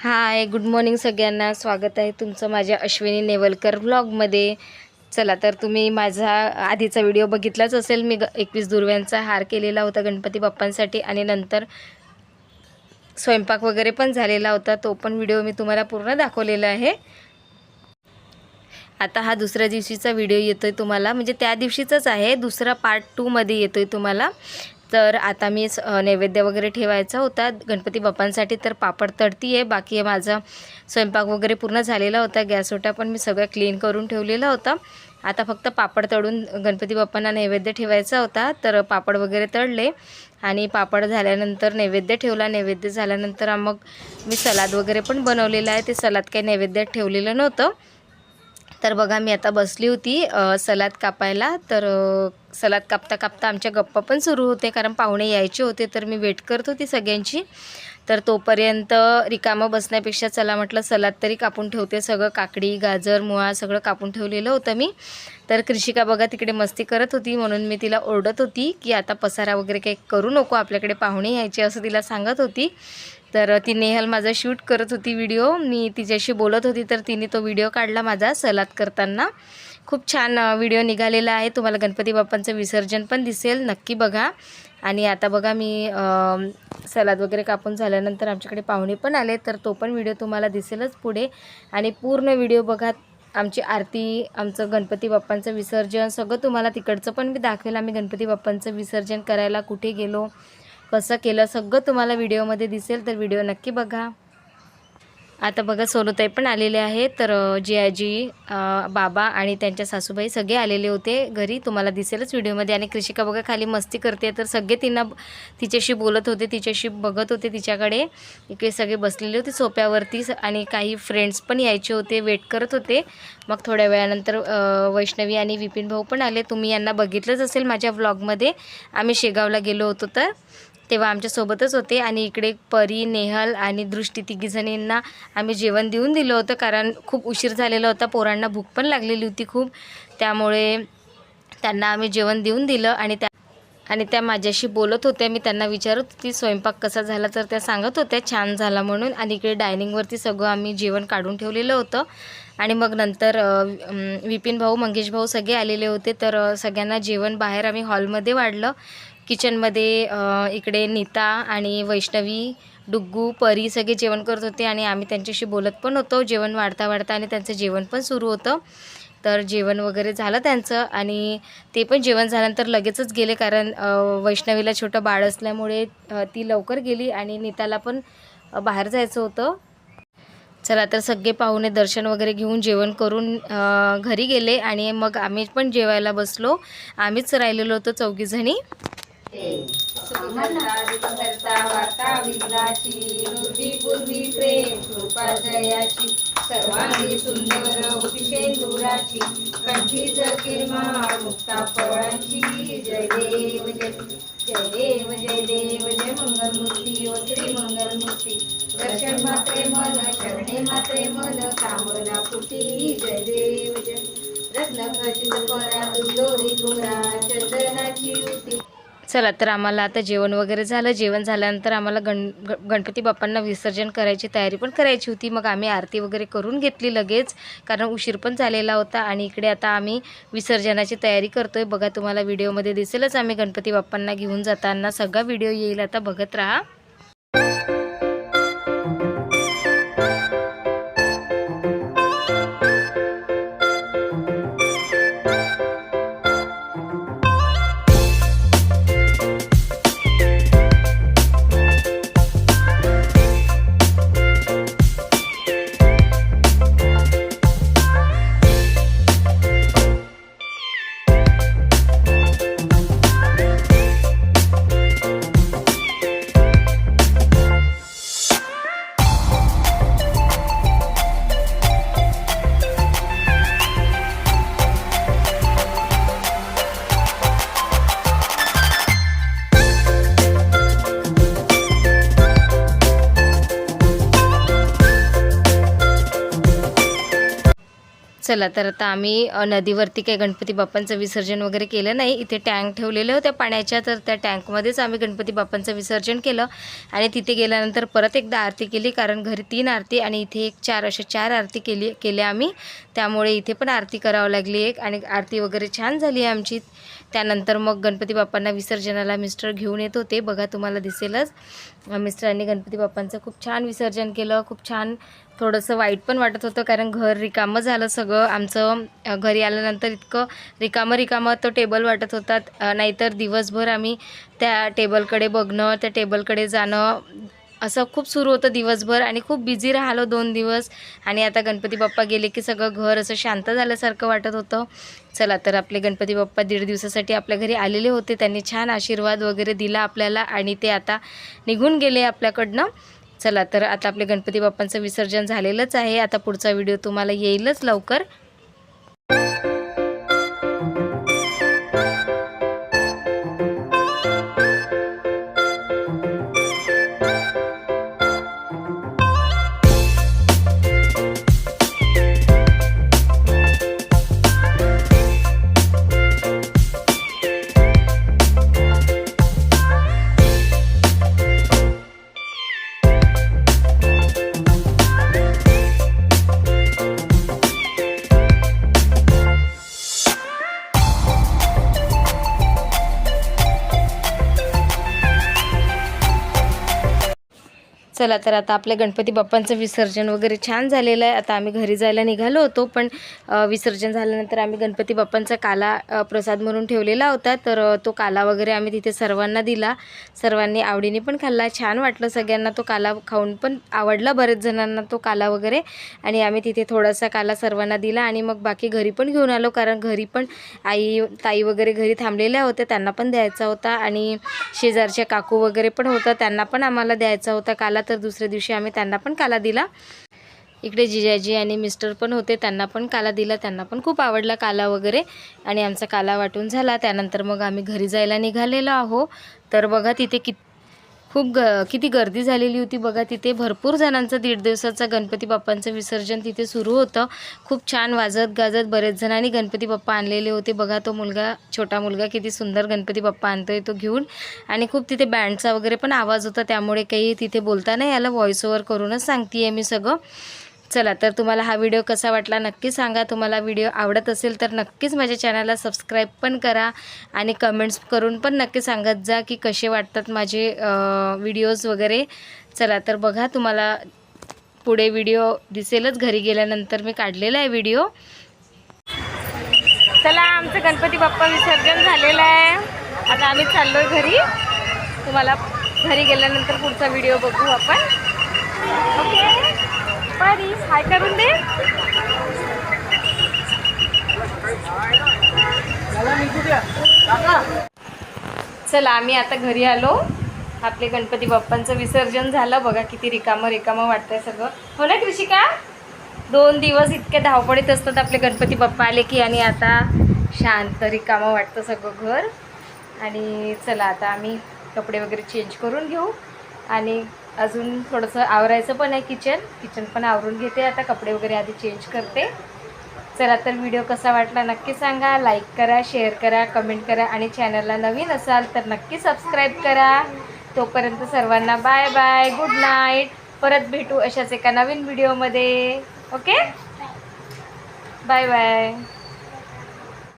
Hi good morning सगळ्यांना. स्वागत आहे तुमचं माझ्या अश्विनी नेवलकर व्लॉगमध्ये चला तर तुम्ही माझा आधीचा व्हिडिओ बघितलाच असेल. मी ग एकवीस दुर्व्यांचा हार केलेला होता गणपती बाप्पांसाठी आणि नंतर स्वयंपाक वगैरे पण झालेला होता. तो पण व्हिडिओ मी तुम्हाला पूर्ण दाखवलेला आहे. आता हा दुसऱ्या दिवशीचा व्हिडिओ येतो आहे तुम्हाला. म्हणजे त्या दिवशीचाच आहे. दुसरा पार्ट टूमध्ये येतो आहे तुम्हाला. तर आता मी स- नैवेद्य वगैरे ठेवायचा होता. गणपती बाप्पांसाठी तर पापड तडती आहे बाकी आहे माझा स्वयंपाक वगैरे पूर्ण झालेला होता. गॅस ओटा पण मी सगळं क्लीन करून ठेवलेला होता. आता फक्त पापड तळून गणपती बाप्पांना नैवेद्य ठेवायचा होता. तर पापड वगैरे तळले आणि पापड झाल्यानंतर नैवेद्य ठेवला. नैवेद्य झाल्यानंतर मग मी सलाद वगैरे पण बनवलेलं आहे. ते सलाद काही नैवेद्यात ठेवलेलं नव्हतं. तर बघा मी आता बसली होती सलाद कापायला. तर सलाद कापता कापता आमच्या गप्पा पण सुरू होते कारण पाहुणे यायचे होते तर मी वेट करत होती सगळ्यांची. तर तोपर्यंत रिकामं बसण्यापेक्षा चला म्हटलं सलाद तरी कापून ठेवते. सगळं काकडी गाजर मुळा सगळं कापून ठेवलेलं होतं मी. तर कृषिका बघा तिकडे मस्ती करत होती म्हणून मी तिला ओरडत होती की आता पसारा वगैरे काही करू नको आपल्याकडे पाहुणे यायचे असं तिला सांगत होती. तर ती नेहल माझा शूट करत होती व्हिडिओ मी तिच्याशी बोलत होती तर तिने तो व्हिडिओ काढला माझा सलाद करताना. खूप छान व्हिडिओ निघालेला आहे. तुम्हाला गणपती बाप्पांचं विसर्जन पण दिसेल नक्की बघा. आणि आता बघा मी सलाद वगैरे कापून झाल्यानंतर आमच्याकडे पाहुणे पण आले तर तो पण व्हिडिओ तुम्हाला दिसेलच पुढे. आणि पूर्ण व्हिडिओ बघा आमची आरती आमचं गणपती बाप्पांचं विसर्जन सगळं तुम्हाला तिकडचं पण मी दाखवेल. आम्ही गणपती बाप्पांचं विसर्जन करायला कुठे गेलो कसं केलं सगळं तुम्हाला व्हिडिओमध्ये दिसेल तर व्हिडिओ नक्की बघा. आता बघा सोनूताई पण आलेले आहेत. तर जी आजी बाबा आणि त्यांच्या सासूबाई सगळे आलेले होते घरी. तुम्हाला दिसेलच व्हिडिओमध्ये. आणि कृषिका बघा खाली मस्ती करते. तर सगळे तिनं तिच्याशी बोलत होते तिच्याशी बघत होते तिच्याकडे. इकडे सगळे बसलेले होते सोप्यावरती स- आणि काही फ्रेंड्स पण यायचे होते वेट करत होते. मग थोड्या वेळानंतर वैष्णवी आणि विपिन भाऊ पण आले. तुम्ही यांना बघितलंच असेल माझ्या व्लॉगमध्ये आम्ही शेगावला गेलो होतो तर. तेव्हा आमच्यासोबतच होते आणि इकडे परी नेहल आणि दृष्टी तिघीजणींना आम्ही जेवण देऊन दिलं होतं कारण खूप उशीर झालेला होता. पोरांना भूक पण लागलेली होती खूप. त्यामुळे त्यांना आम्ही जेवण देऊन दिलं आणि त्या आणि त्या माझ्याशी बोलत होत्या. मी त्यांना विचारत होती स्वयंपाक कसा झाला? तर त्या सांगत होत्या छान झाला म्हणून. आणि इकडे डायनिंगवरती सगळं आम्ही जेवण काढून ठेवलेलं होतं. आणि मग नंतर विपिन भाऊ मंगेश भाऊ सगळे आलेले होते. तर सगळ्यांना जेवण बाहेर आम्ही हॉलमध्ये वाढलं. किचनमध्ये इकडे नीता आणि वैष्णवी डुग्गू परी सगळे जेवण करत होते आणि आम्ही त्यांच्याशी बोलत पण होतो. जेवण वाढता वाढता आणि त्यांचं जेवण पण सुरू होतं. तर जेवण वगैरे झालं त्यांचं आणि ते पण जेवण झाल्यानंतर लगेचच गेले कारण वैष्णवीला छोटं बाळ असल्यामुळे ती लवकर गेली आणि नीताला पण बाहेर जायचं होतं. चला तर सगळे पाहुणे दर्शन वगैरे घेऊन जेवण करून घरी गेले आणि मग आम्ही पण जेवायला बसलो. आम्हीच राहिलेलो होतो चौघीजणी. सर्वांगी सुंदर शेंदुराची कंठी जकिमा मुक्ता फळांची जय देव जय जय देव जय देव जय मंगलमूर्ती ओ श्री मंगलमूर्ती. दर्शन मात्रे मन शरणे मात्रे मन कामना फुटी जय देव जय. रत्न खचित परा दुलोरी गोरा चंदनाची युती चला तर आम्हाला आता जेवण वगैरे झालं. जेवण झाल्यानंतर आम्हाला गण ग- गणपती बाप्पांना विसर्जन करायची तयारी पण करायची होती. मग आम्ही आरती वगैरे करून घेतली लगेच कारण उशीर पण झालेला होता आणि इकडे आता आम्ही विसर्जनाची तयारी करतोय. बघा तुम्हाला व्हिडिओमध्ये दिसेलच आम्ही गणपती बाप्पांना घेऊन जाताना. सगळा व्हिडिओ येईल आता बघत राहा. चला तर आता आम्ही नदीवरती काही गणपती बाप्पांचं विसर्जन वगैरे केलं नाही. इथे टँक ठेवलेलं होत्या पाण्याच्या तर त्या टँकमध्येच आम्ही गणपती बाप्पांचं विसर्जन केलं. आणि तिथे गेल्यानंतर परत एकदा आरती केली कारण घरी तीन आरती आणि इथे एक चार अशा चार आरती केली केल्या आम्ही. त्यामुळे इथे पण आरती करावं लागली एक आणि आरती वगैरे छान झाली आहे आमची. त्यानंतर मग गणपती बाप्पांना विसर्जनाला मिस्टर घेऊन येत होते. बघा तुम्हाला दिसेलच. मिस्टरांनी गणपती बाप्पांचं खूप छान विसर्जन केलं. खूप छान थोडंसं वाईट पण वाटत होतं कारण घर रिकामं झालं सगळं. आमचं घरी आल्यानंतर इतकं रिकामं रिकामं तो टेबल वाटत होता. नाहीतर दिवसभर आम्ही त्या टेबलकडे बघणं त्या टेबलकडे जाणं असं खूप सुरू होतं दिवसभर आणि खूप बिझी राहिलो दोन दिवस. आणि आता गणपती बाप्पा गेले की सगळं घर असं शांत झाल्यासारखं वाटत होतं. चला तर आपले गणपती बाप्पा दीड दिवसासाठी आपल्या घरी आलेले होते. त्यांनी छान आशीर्वाद वगैरे दिला आपल्याला आणि ते आता निघून गेले आपल्याकडनं. चला तर आता आपले गणपती बाप्पांचं विसर्जन झालेलंच आहे. आता पुढचा व्हिडिओ तुम्हाला येईलच लवकर. चला तर आता आपल्या गणपती बाप्पांचं विसर्जन वगैरे छान झालेलं आहे. आता आम्ही घरी जायला निघालो होतो पण विसर्जन झाल्यानंतर आम्ही गणपती बाप्पांचा काला प्रसाद म्हणून ठेवलेला होता. तर तो काला वगैरे आम्ही तिथे सर्वांना दिला. सर्वांनी आवडीने पण खाल्ला. छान वाटलं सगळ्यांना तो काला खाऊन पण आवडला बरेच जणांना तो काला वगैरे. आणि आम्ही तिथे थोडासा काला सर्वांना दिला आणि मग बाकी घरी पण घेऊन आलो कारण घरी पण आई ताई वगैरे घरी थांबलेल्या होत्या त्यांना पण द्यायचा होता. आणि शेजारच्या काकू वगैरे पण होता त्यांना पण आम्हाला द्यायचा होता काला. तर दुसऱ्या दिवशी आम्ही त्यांना पण काला दिला. इकडे जिजाजी आणि मिस्टर पण होते त्यांना पण काला दिला त्यांना पण खूप आवडला काला वगैरे. आणि आमचा काला वाटून झाला. त्यानंतर मग आम्ही घरी जायला निघालेलो आहो. तर बघा तिथे कित खूप ग किती गर्दी झालेली होती बघा तिथे. भरपूर जणांचं दीड दिवसाचा गणपती बाप्पांचं विसर्जन तिथे सुरू होतं. खूप छान वाजत गाजत बरेच जणांनी गणपती बाप्पा आणलेले होते. बघा तो मुलगा छोटा मुलगा किती सुंदर गणपती बाप्पा आणतोय तो घेऊन. आणि खूप तिथे बँडचा वगैरे पण आवाज होता त्यामुळे काही तिथे बोलता नाही याला व्हॉइस ओव्हर करूनच सांगते आहे मी सगळं. चला तर तुम्हाला हा व्हिडिओ कसा वाटला नक्की सांगा. तुम्हाला व्हिडिओ आवडत असेल तर नक्कीच माझ्या चॅनलला सबस्क्राईब पण करा आणि कमेंट्स करून पण नक्की सांगत जा की कसे वाटतात माझे व्हिडिओज वगैरे. चला तर बघा तुम्हाला पुढे व्हिडिओ दिसेलच. घरी गेल्यानंतर मी काढलेला आहे व्हिडिओ. चला आमचं गणपती बाप्पा विसर्जन झालेलं आहे. आता आम्ही चाललोय घरी. तुम्हाला घरी गेल्यानंतर पुढचा व्हिडिओ बघू आपण. ओके? परी हाय करून दे. चला आम्ही आता घरी आलो. आपले गणपती बाप्पांचं विसर्जन झालं. बघा किती रिकामं रिकामं वाटतंय सगळं. हो ना कृषिका दोन दिवस इतके धावपळीत असतात आपले गणपती बाप्पा आले की आणि आता शांत रिकामं वाटतं सगळं घर. आणि चला आता आम्ही कपडे वगैरे चेंज करून घेऊ. आणि अजून थोडंसं आवरायचं पण आहे किचन. किचन पण आवरून घेते. आता कपडे वगैरे आधी चेंज करते. चला तर व्हिडिओ कसा वाटला नक्की सांगा. लाईक करा शेअर करा कमेंट करा आणि चॅनलला नवीन असाल तर नक्की सबस्क्राईब करा. तोपर्यंत सर्वांना बाय बाय गुड नाईट परत भेटू अशाच एका नवीन व्हिडिओमध्ये ओके बाय बाय